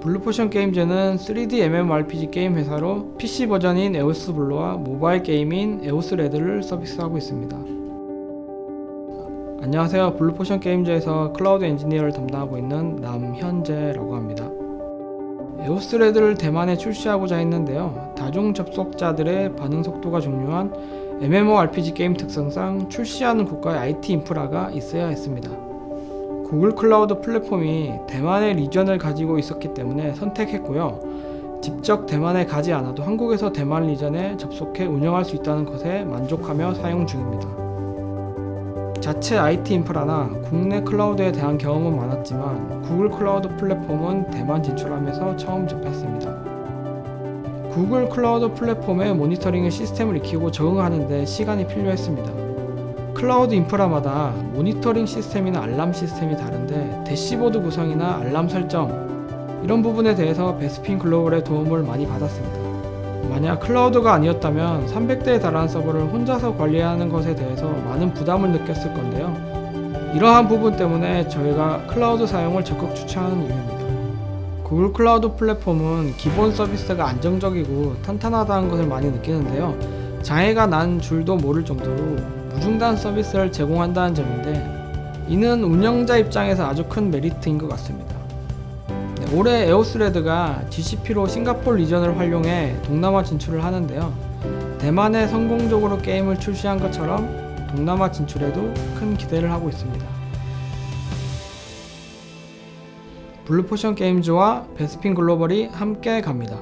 블루포션 게임즈는 3D MMORPG 게임 회사로 PC 버전인 에오스 블루와 모바일 게임인 에오스 레드를 서비스하고 있습니다. 안녕하세요. 블루포션 게임즈에서 클라우드 엔지니어를 담당하고 있는 남현재라고 합니다. 에오스 레드를 대만에 출시하고자 했는데요. 다중 접속자들의 반응 속도가 중요한 MMORPG 게임 특성상 출시하는 국가의 IT 인프라가 있어야 했습니다. 구글 클라우드 플랫폼이 대만의 리전을 가지고 있었기 때문에 선택했고요. 직접 대만에 가지 않아도 한국에서 대만 리전에 접속해 운영할 수 있다는 것에 만족하며 사용 중입니다. 자체 IT 인프라나 국내 클라우드에 대한 경험은 많았지만 구글 클라우드 플랫폼은 대만 진출하면서 처음 접했습니다. 구글 클라우드 플랫폼의 모니터링 시스템을 익히고 적응하는데 시간이 필요했습니다. 클라우드 인프라마다 모니터링 시스템이나 알람 시스템이 다른데 대시보드 구성이나 알람 설정 이런 부분에 대해서 베스핀 글로벌의 도움을 많이 받았습니다. 만약 클라우드가 아니었다면 300대에 달하는 서버를 혼자서 관리하는 것에 대해서 많은 부담을 느꼈을 건데요. 이러한 부분 때문에 저희가 클라우드 사용을 적극 추천하는 이유입니다. 구글 클라우드 플랫폼은 기본 서비스가 안정적이고 탄탄하다는 것을 많이 느끼는데요. 장애가 난 줄도 모를 정도로 무중단 서비스를 제공한다는 점인데 이는 운영자 입장에서 아주 큰 메리트인 것 같습니다. 네, 올해 에오스레드가 GCP로 싱가포르 리전을 활용해 동남아 진출을 하는데요. 대만에 성공적으로 게임을 출시한 것처럼 동남아 진출에도 큰 기대를 하고 있습니다. 블루포션 게임즈와 베스핀 글로벌이 함께 갑니다.